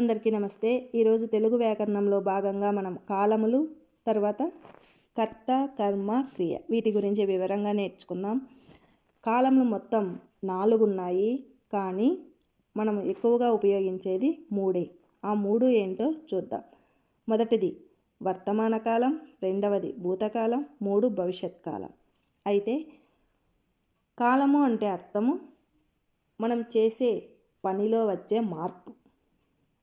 అందరికీ నమస్తే. ఈరోజు తెలుగు వ్యాకరణంలో భాగంగా మనం కాలములు తర్వాత కర్త కర్మ క్రియ వీటి గురించి వివరంగా నేర్చుకుందాం. కాలములు మొత్తం నాలుగు ఉన్నాయి కానీ మనం ఎక్కువగా ఉపయోగించేది మూడే. ఆ మూడు ఏంటో చూద్దాం. మొదటిది వర్తమాన కాలం. రెండవది భూతకాలం. మూడు భవిష్యత్ కాలం అయితే కాలము అంటే అర్థము మనం చేసే పనిలో వచ్చే మార్పు.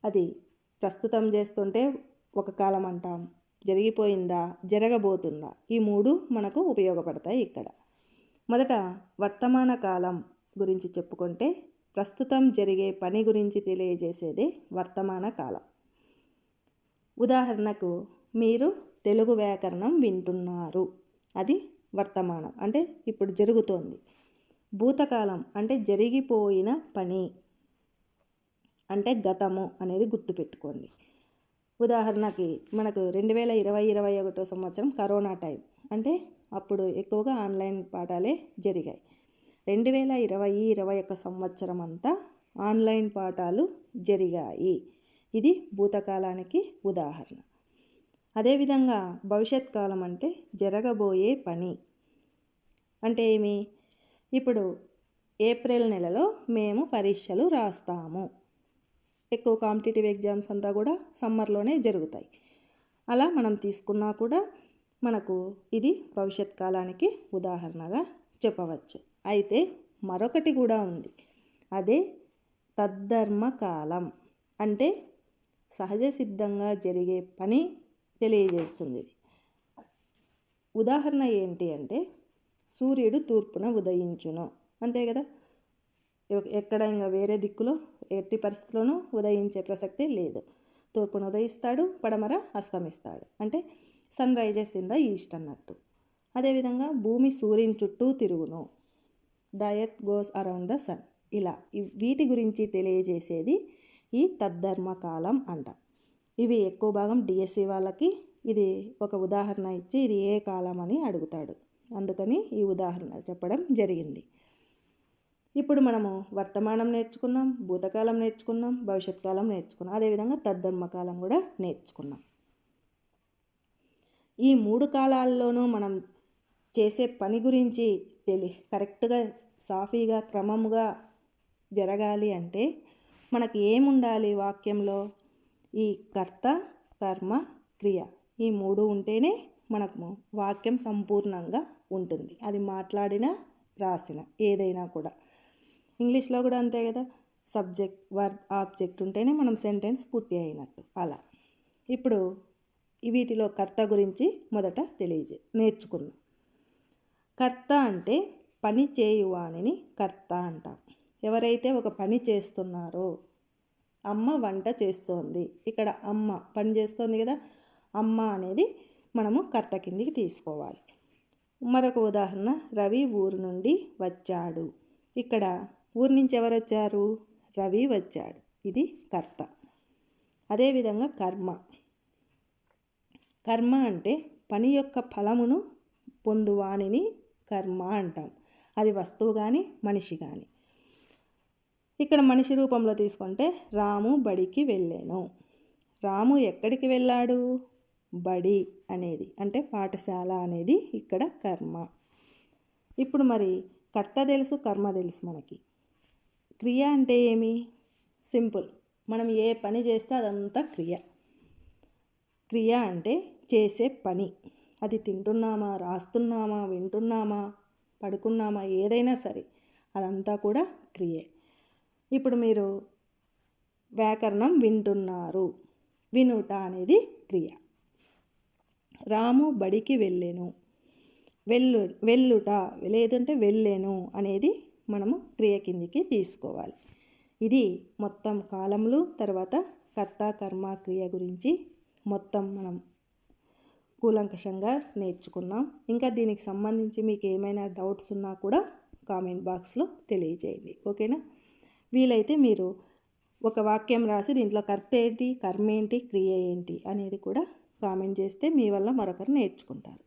అది ప్రస్తుతం చేస్తుంటే ఒక కాలం అంటాం. జరిగిపోయిందా? జరగబోతుందా? ఈ మూడు మనకు ఉపయోగపడతాయి ఇక్కడ. మొదట వర్తమాన కాలం గురించి చెప్పుకుంటే ప్రస్తుతం జరిగే పని గురించి తెలియజేసేదే వర్తమాన కాలం. ఉదాహరణకు మీరు తెలుగు వ్యాకరణం వింటున్నారు. అది వర్తమానం. అంటే ఇప్పుడు జరుగుతోంది. భూతకాలం అంటే జరిగిపోయిన పని. అంటే గతము అనేది గుర్తుపెట్టుకోండి. ఉదాహరణకి మనకు రెండు వేల ఇరవై ఇరవై ఒకటో సంవత్సరం కరోనా టైం. అంటే అప్పుడు ఎక్కువగా ఆన్లైన్ పాఠాలే జరిగాయి. రెండు వేల ఇరవై ఇరవై ఒక సంవత్సరం అంతా ఆన్లైన్ పాఠాలు జరిగాయి. ఇది భూతకాలానికి ఉదాహరణ. అదేవిధంగా భవిష్యత్ కాలం అంటే జరగబోయే పని. అంటే ఏమి? ఇప్పుడు ఏప్రిల్ నెలలో మేము పరీక్షలు రాస్తాము. ఎక్కువ కాంపిటేటివ్ ఎగ్జామ్స్ అంతా కూడా సమ్మర్లోనే జరుగుతాయి. అలా మనం తీసుకున్నా కూడా మనకు ఇది భవిష్యత్ కాలానికి ఉదాహరణగా చెప్పవచ్చు. అయితే మరొకటి కూడా ఉంది. అదే తద్ధర్మ కాలం అంటే సహజ సిద్ధంగా జరిగే పని తెలియజేస్తుంది. ఇది ఉదాహరణ ఏంటి అంటే సూర్యుడు తూర్పున ఉదయించును. అంతే కదా? ఎక్కడ ఇంకా వేరే దిక్కులో ఎట్టి పరిస్థితుల్లోనూ ఉదయించే ప్రసక్తి లేదు. తూర్పున ఉదయిస్తాడు పడమర అస్తమిస్తాడు. అంటే sun rises in the east అన్నట్టు. అదేవిధంగా భూమి సూర్యుని చుట్టూ తిరుగును. డయట్ గోస్ అరౌండ్ ద సన్. ఇలా వీటి గురించి తెలియజేసేది ఈ తద్ధర్మ కాలం అంట. ఇవి ఎక్కువ భాగం డిఎస్సి వాళ్ళకి ఇది ఒక ఉదాహరణ ఇచ్చి ఇది ఏ కాలం అని అడుగుతాడు. అందుకని ఈ ఉదాహరణ చెప్పడం జరిగింది. ఇప్పుడు మనము వర్తమానం నేర్చుకున్నాం భూతకాలం నేర్చుకున్నాం భవిష్యత్ కాలం నేర్చుకున్నాం. అదేవిధంగా తద్ధర్మకాలం కూడా నేర్చుకున్నాం. ఈ మూడు కాలాల్లోనూ మనం చేసే పని గురించి తెలి కరెక్ట్గా సాఫీగా క్రమముగా జరగాలి అంటే మనకి ఏముండాలి వాక్యంలో? ఈ కర్త కర్మ క్రియ ఈ మూడు ఉంటేనే మనకు వాక్యం సంపూర్ణంగా ఉంటుంది. అది మాట్లాడిన రాసిన ఏదైనా కూడా. ఇంగ్లీష్లో కూడా అంతే కదా? సబ్జెక్ట్ వర్బ్ ఆబ్జెక్ట్ ఉంటేనే మనం సెంటెన్స్ పూర్తి అయినట్టు. అలా. ఇప్పుడు వీటిలో కర్త గురించి మొదట తెలియజే నేర్చుకుందాం. కర్త అంటే పని చేయువాణిని కర్త అంటాం. ఎవరైతే ఒక పని చేస్తున్నారో అమ్మ వంట చేస్తోంది. ఇక్కడ అమ్మ పని చేస్తోంది కదా? అమ్మ అనేది మనము కర్త కిందికి తీసుకోవాలి. మరొక ఉదాహరణ రవి ఊరు నుండి వచ్చాడు. ఇక్కడ ఊరి నుంచి ఎవరు వచ్చారు రవి వచ్చాడు. ఇది కర్త. అదేవిధంగా కర్మ. కర్మ అంటే పని యొక్క ఫలమును పొందువానిని కర్మ అంటాం. అది వస్తువు కానీ మనిషి కానీ ఇక్కడ మనిషి రూపంలో తీసుకుంటే రాము బడికి వెళ్ళాను. రాము ఎక్కడికి వెళ్ళాడు? బడి అనేది అంటే పాఠశాల అనేది ఇక్కడ కర్మ. ఇప్పుడు మరి కర్త తెలుసు కర్మ తెలుసు మనకి. క్రియ అంటే ఏమి? సింపుల్. మనం ఏ పని చేస్తే అదంతా క్రియ. క్రియ అంటే చేసే పని. అది తింటున్నామా రాస్తున్నామా వింటున్నామా పడుకున్నామా ఏదైనా సరే అదంతా కూడా క్రియే. ఇప్పుడు మీరు వ్యాకరణం వింటున్నారు. వినుట అనేది క్రియ. రాము బడికి వెళ్ళాను. వెళ్ళు వెళ్ళుట లేదంటే వెళ్ళాను అనేది మనము క్రియ కిందికి తీసుకోవాలి. ఇది మొత్తం కాలములు తర్వాత కర్త కర్మ క్రియ గురించి మొత్తం మనం కూలంకషంగా నేర్చుకున్నాం. ఇంకా దీనికి సంబంధించి మీకు ఏమైనా డౌట్స్ ఉన్నా కూడా కామెంట్ బాక్స్లో తెలియజేయండి. ఓకేనా? వీలైతే మీరు ఒక వాక్యం రాసి దీంట్లో కర్త ఏంటి కర్మ ఏంటి క్రియ ఏంటి అనేది కూడా కామెంట్ చేస్తే మీ వల్ల మరొకరు నేర్చుకుంటారు.